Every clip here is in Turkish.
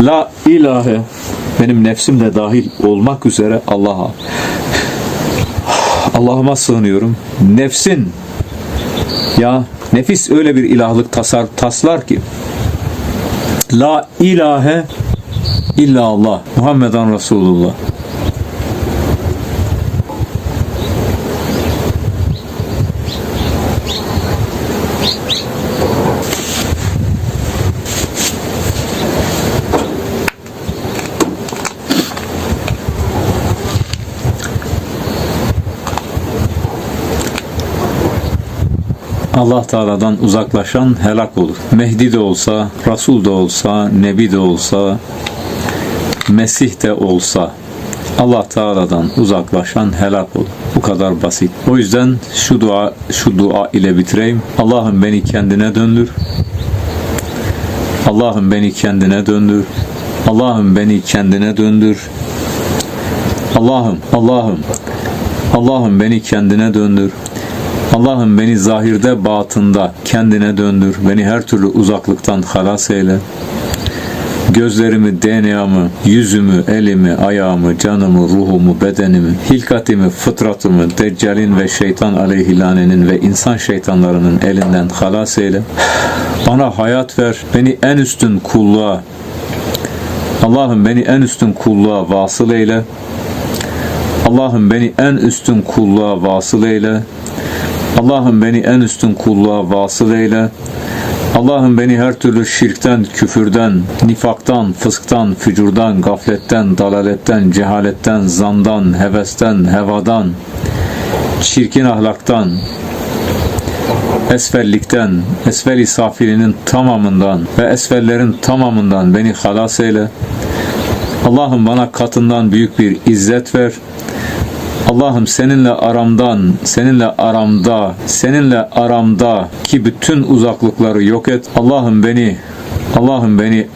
La ilahe. Benim nefsim de dahil olmak üzere Allah'a. Allah'ıma sığınıyorum. Nefsin ya nefis öyle bir ilahlık tasar taslar ki La ilahe illa Allah Muhammeden Resulullah Allah Teala'dan uzaklaşan helak olur. Mehdi de olsa, Resul de olsa, Nebi de olsa, Mesih de olsa Allah Teala'dan uzaklaşan helak olur. Bu kadar basit. O yüzden şu dua şu dua ile bitireyim. Allah'ım beni kendine döndür. Allah'ım beni kendine döndür. Allah'ım beni kendine döndür. Allah'ım, Allah'ım, Allah'ım beni kendine döndür. Allah'ım beni zahirde batında kendine döndür. Beni her türlü uzaklıktan halas eyle. Gözlerimi, DNA'mı, yüzümü, elimi, ayağımı, canımı, ruhumu, bedenimi, hilkatimi, fıtratımı, Deccal'in ve şeytan aleyhilanenin ve insan şeytanlarının elinden halas eyle. Bana hayat ver, beni en üstün kulluğa, Allah'ım beni en üstün kulluğa vasıl eyle. Allah'ım beni en üstün kulluğa vasıl eyle. Allah'ım beni en üstün kulluğa vasıl eyle. Allah'ım beni her türlü şirkten, küfürden, nifaktan, fısktan, fücurdan, gafletten, dalaletten, cehaletten, zandan, hevesten, hevadan, çirkin ahlaktan, esfellikten, esfel-i safilinin tamamından ve esfellerin tamamından beni halas eyle. Allah'ım bana katından büyük bir izzet ver. Allah'ım seninle aramdan, seninle aramda, seninle aramda ki bütün uzaklıkları yok et. Allah'ım beni, Allah'ım beni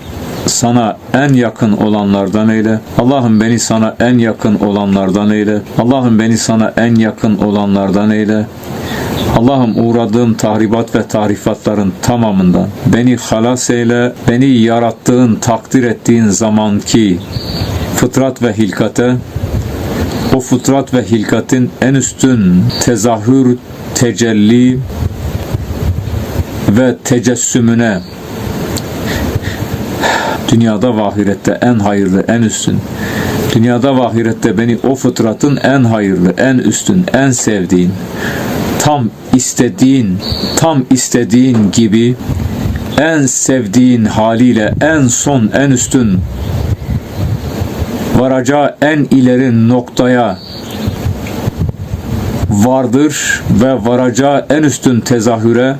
sana en yakın olanlardan eyle. Allah'ım beni sana en yakın olanlardan eyle. Allah'ım beni sana en yakın olanlardan eyle. Allah'ım uğradığım tahribat ve tahrifatların tamamından beni halas eyle, beni yarattığın, takdir ettiğin zamanki fıtrat ve hilkate o fıtrat ve hilkatin en üstün tezahür, tecelli ve tecessümüne dünyada ve en hayırlı, en üstün. Dünyada ve beni o fıtratın en hayırlı, en üstün, en sevdiğin, tam istediğin, tam istediğin gibi en sevdiğin haliyle en son, en üstün varacağı en ileri noktaya vardır ve varacağı en üstün tezahüre,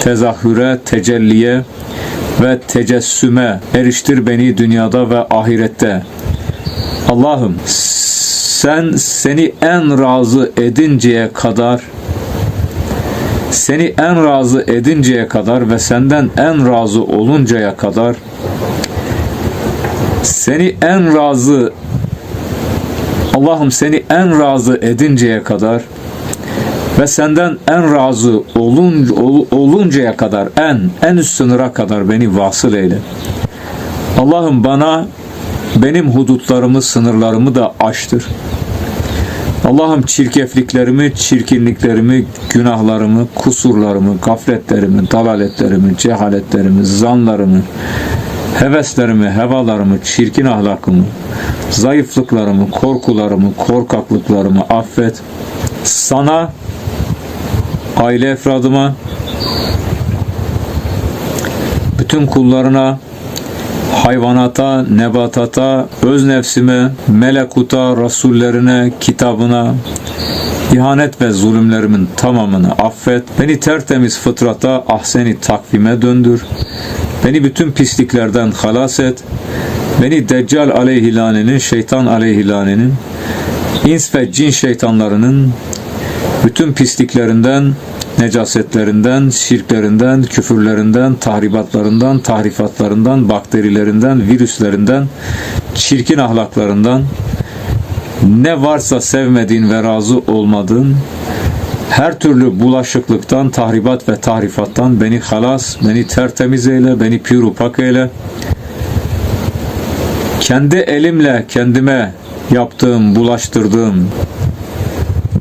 tezahüre, tecelliye ve tecessüme eriştir beni dünyada ve ahirette. Allah'ım sen seni en razı edinceye kadar seni en razı edinceye kadar ve senden en razı oluncaya kadar seni en razı Allah'ım seni en razı edinceye kadar ve senden en razı olun, ol, oluncaya kadar en en üst sınıra kadar beni vasıl eyle. Allah'ım bana benim hudutlarımı, sınırlarımı da aştır. Allah'ım çirkefliklerimi, çirkinliklerimi, günahlarımı, kusurlarımı, gafletlerimi, dalaletlerimi, cehaletlerimi, zanlarımı, heveslerimi, hevalarımı, çirkin ahlakımı, zayıflıklarımı, korkularımı, korkaklıklarımı affet. Sana, aile efradıma, bütün kullarına, hayvanata, nebatata, öz nefsime, melekuta, rasullerine, kitabına, ihanet ve zulümlerimin tamamını affet. Beni tertemiz fıtrata, ahseni takvime döndür. Beni bütün pisliklerden halas et. Beni Deccal aleyhilanenin, şeytan aleyhilanenin, ins ve cin şeytanlarının bütün pisliklerinden, necasetlerinden, şirklerinden, küfürlerinden, tahribatlarından, tahrifatlarından, bakterilerinden, virüslerinden, çirkin ahlaklarından, ne varsa sevmediğin ve razı olmadığın her türlü bulaşıklıktan, tahribat ve tahrifattan beni halas, beni tertemiz eyle, beni pür upak eyle. kendi elimle kendime yaptığım, bulaştırdığım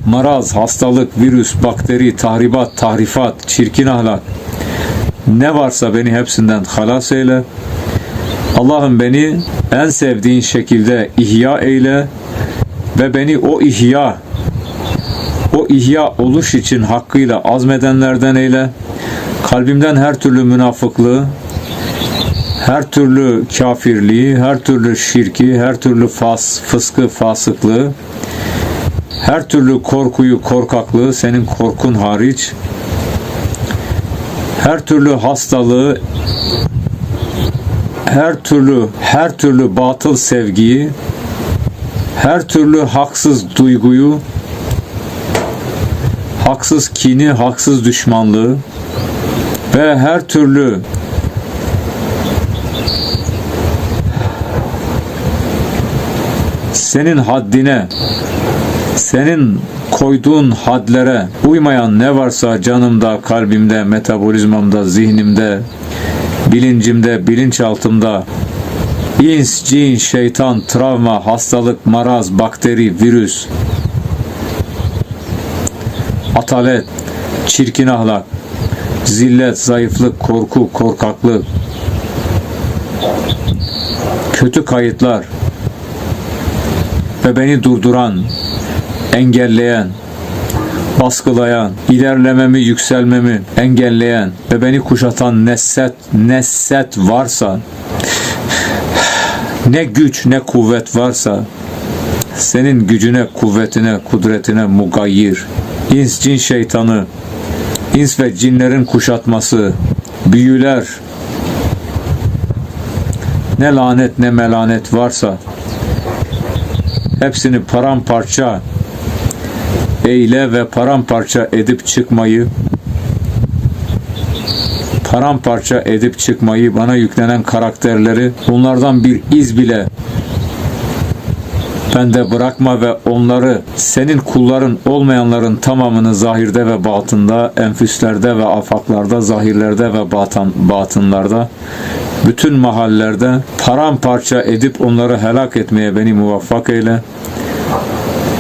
maraz, hastalık, virüs, bakteri, tahribat, tahrifat, çirkin ahlak ne varsa beni hepsinden halas eyle. Allah'ım beni en sevdiğin şekilde ihya eyle ve beni o ihya o ihya oluş için hakkıyla azmedenlerden eyle. Kalbimden her türlü münafıklığı, her türlü kafirliği, her türlü şirki, her türlü fas, fıskı, fasıklığı, her türlü korkuyu, korkaklığı senin korkun hariç, her türlü hastalığı, her türlü her türlü batıl sevgiyi, her türlü haksız duyguyu, haksız kini, haksız düşmanlığı ve her türlü senin haddine, senin koyduğun hadlere uymayan ne varsa canımda, kalbimde, metabolizmamda, zihnimde, bilincimde, bilinçaltımda, ins, cin, şeytan, travma, hastalık, maraz, bakteri, virüs, atalet, çirkin ahlak, zillet, zayıflık, korku, korkaklık, kötü kayıtlar ve beni durduran, engelleyen, baskılayan, ilerlememi, yükselmemi engelleyen ve beni kuşatan neset, neset varsa, ne güç ne kuvvet varsa, senin gücüne, kuvvetine, kudretine mugayyir, ins cin şeytanı, ins ve cinlerin kuşatması, büyüler, ne lanet ne melanet varsa, hepsini paramparça eyle ve paramparça edip çıkmayı paramparça edip çıkmayı bana yüklenen karakterleri onlardan bir iz bile bende bırakma ve onları senin kulların olmayanların tamamını zahirde ve batında, enfüslerde ve afaklarda, zahirlerde ve batan, batınlarda, bütün mahallerde paramparça edip onları helak etmeye beni muvaffak eyle.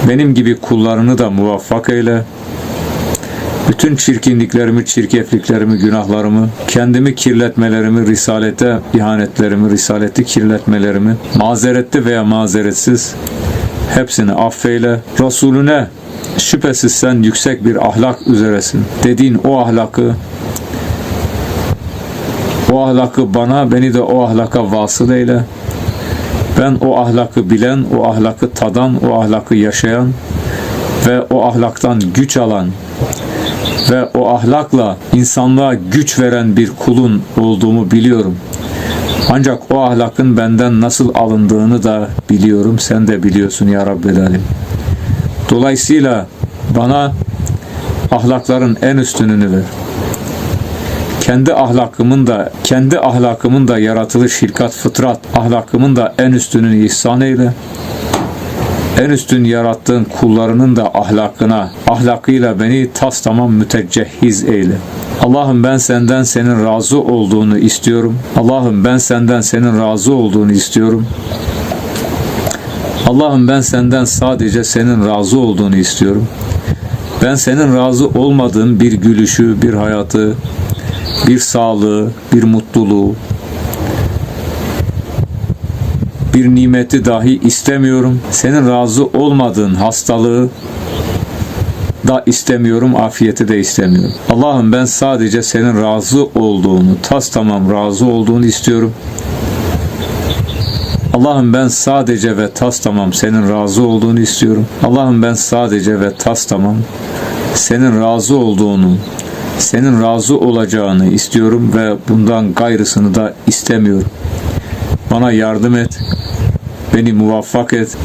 Benim gibi kullarını da muvaffak eyle. Bütün çirkinliklerimi, çirkefliklerimi, günahlarımı, kendimi kirletmelerimi, risalete ihanetlerimi, risaleti kirletmelerimi, mazeretli veya mazeretsiz hepsini affeyle. Resulüne şüphesiz sen yüksek bir ahlak üzeresin. Dediğin o ahlakı o ahlakı bana, beni de o ahlaka vasıl eyle. Ben o ahlakı bilen, o ahlakı tadan, o ahlakı yaşayan ve o ahlaktan güç alan ve o ahlakla insanlığa güç veren bir kulun olduğumu biliyorum. Ancak o ahlakın benden nasıl alındığını da biliyorum. Sen de biliyorsun ya Rabbel. Dolayısıyla bana ahlakların en üstününü ver. Kendi ahlakımın da kendi ahlakımın da yaratılış, hilkat, fıtrat ahlakımın da en üstününü ihsan eyle. En üstün yarattığın kullarının da ahlakına, ahlakıyla beni tas tamam mütecehhiz eyle. Allah'ım ben senden senin razı olduğunu istiyorum. Allah'ım ben senden senin razı olduğunu istiyorum. Allah'ım ben senden sadece senin razı olduğunu istiyorum. Ben senin razı olmadığın bir gülüşü, bir hayatı, bir sağlığı, bir mutluluğu, bir nimeti dahi istemiyorum. Senin razı olmadığın hastalığı da istemiyorum, afiyeti de istemiyorum. Allah'ım ben sadece senin razı olduğunu, tas tamam razı olduğunu istiyorum. Allah'ım ben sadece ve tas tamam senin razı olduğunu istiyorum. Allah'ım ben sadece ve tas tamam senin razı olduğunu, senin razı olacağını istiyorum ve bundan gayrısını da istemiyorum. Bana yardım et. Beni muvaffak et.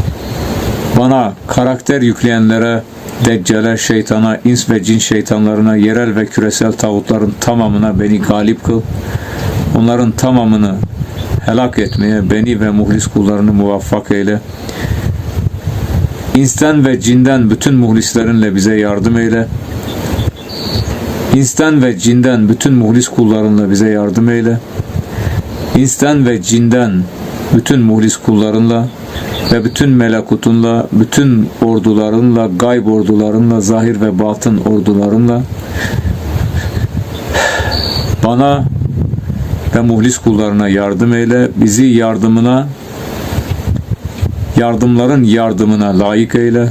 Bana karakter yükleyenlere, deccale, şeytana, ins ve cin şeytanlarına, yerel ve küresel tağutların tamamına beni galip kıl. Onların tamamını helak etmeye beni ve muhlis kullarını muvaffak eyle. İnsten ve cinden bütün muhlislerinle bize yardım eyle. İnsten ve cinden bütün muhlis kullarınla bize yardım eyle. İnsten ve cinden bütün muhlis kullarınla ve bütün melekutunla, bütün ordularınla, gayb ordularınla, zahir ve batın ordularınla bana ve muhlis kullarına yardım eyle. Bizi yardımına, yardımların yardımına layık eyle.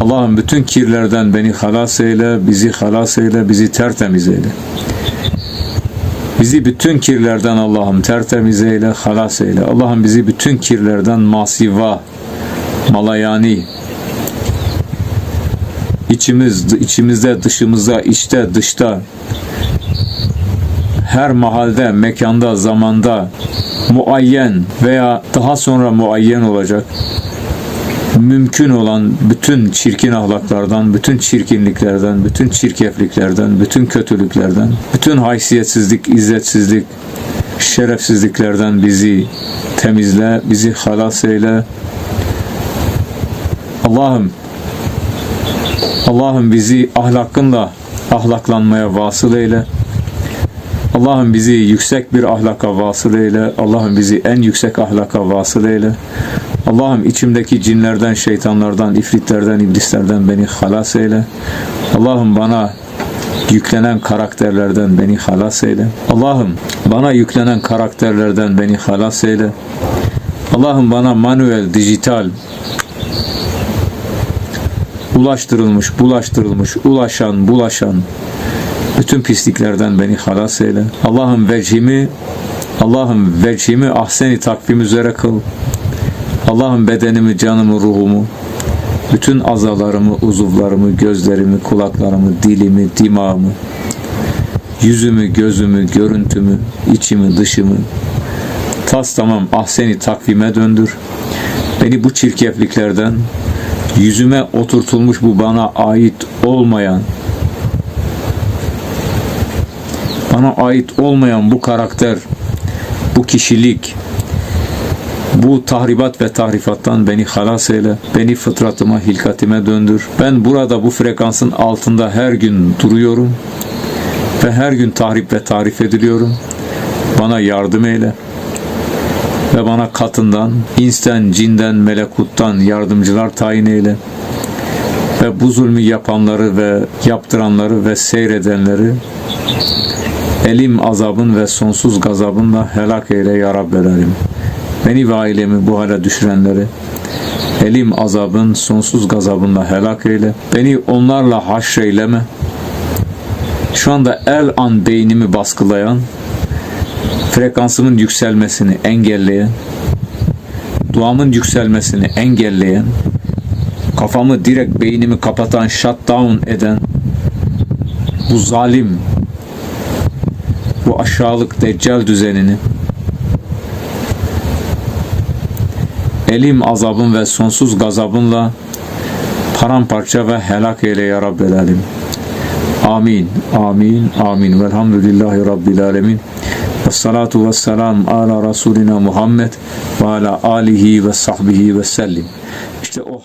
Allah'ım bütün kirlerden beni halas eyle, bizi halas eyle, bizi tertemiz eyle. Bizi bütün kirlerden Allah'ım tertemiz eyle, halas eyle. Allah'ım bizi bütün kirlerden masiva, malayani, içimiz, içimizde, dışımızda, içte, dışta, her mahalde, mekanda, zamanda muayyen veya daha sonra muayyen olacak mümkün olan bütün çirkin ahlaklardan, bütün çirkinliklerden, bütün çirkefliklerden, bütün kötülüklerden, bütün haysiyetsizlik, izzetsizlik, şerefsizliklerden bizi temizle, bizi halas eyle. Allah'ım Allah'ım bizi ahlakınla ahlaklanmaya vasıl eyle. Allah'ım bizi yüksek bir ahlaka vasıl eyle. Allah'ım bizi en yüksek ahlaka vasıl eyle. Allah'ım içimdeki cinlerden, şeytanlardan, ifritlerden, iblislerden beni halas eyle. Allah'ım bana yüklenen karakterlerden beni halas eyle. Allah'ım bana yüklenen karakterlerden beni halas eyle. Allah'ım bana manuel, dijital, ulaştırılmış, bulaştırılmış, ulaşan, bulaşan bütün pisliklerden beni halas eyle. Allah'ım vecihimi Allah'ım vecihimi ahseni takvim üzere kıl. Allah'ım bedenimi, canımı, ruhumu, bütün azalarımı, uzuvlarımı, gözlerimi, kulaklarımı, dilimi, dimağımı, yüzümü, gözümü, görüntümü, içimi, dışımı tas tamam ahseni takvime döndür. Beni bu çirkefliklerden, yüzüme oturtulmuş bu bana ait olmayan, bana ait olmayan bu karakter, bu kişilik, bu tahribat ve tahrifattan beni halas eyle. Beni fıtratıma, hilkatime döndür. Ben burada bu frekansın altında her gün duruyorum. Ve her gün tahrip ve tarif ediliyorum. Bana yardım eyle. Ve bana katından, insten, cinden, melekuttan yardımcılar tayin eyle. Ve bu zulmü yapanları ve yaptıranları ve seyredenleri elim azabın ve sonsuz gazabınla helak eyle ya Rabbelerim. Beni ve ailemi bu hale düşürenleri elim azabın sonsuz gazabınla helak eyle. Beni onlarla haşreyleme. Şu anda el an beynimi baskılayan, frekansımın yükselmesini engelleyen, duamın yükselmesini engelleyen, kafamı direkt beynimi kapatan, shutdown eden bu zalim, bu aşağılık deccal düzenini elim azabın ve sonsuz gazabınla paramparça ve helak eyle ya Rabbel Alem. Amin, amin, amin. Velhamdülillahi Rabbil Alemin. Ve salatu ve selam ala Resulina Muhammed ve ala alihi ve sahbihi ve sellim. İşte o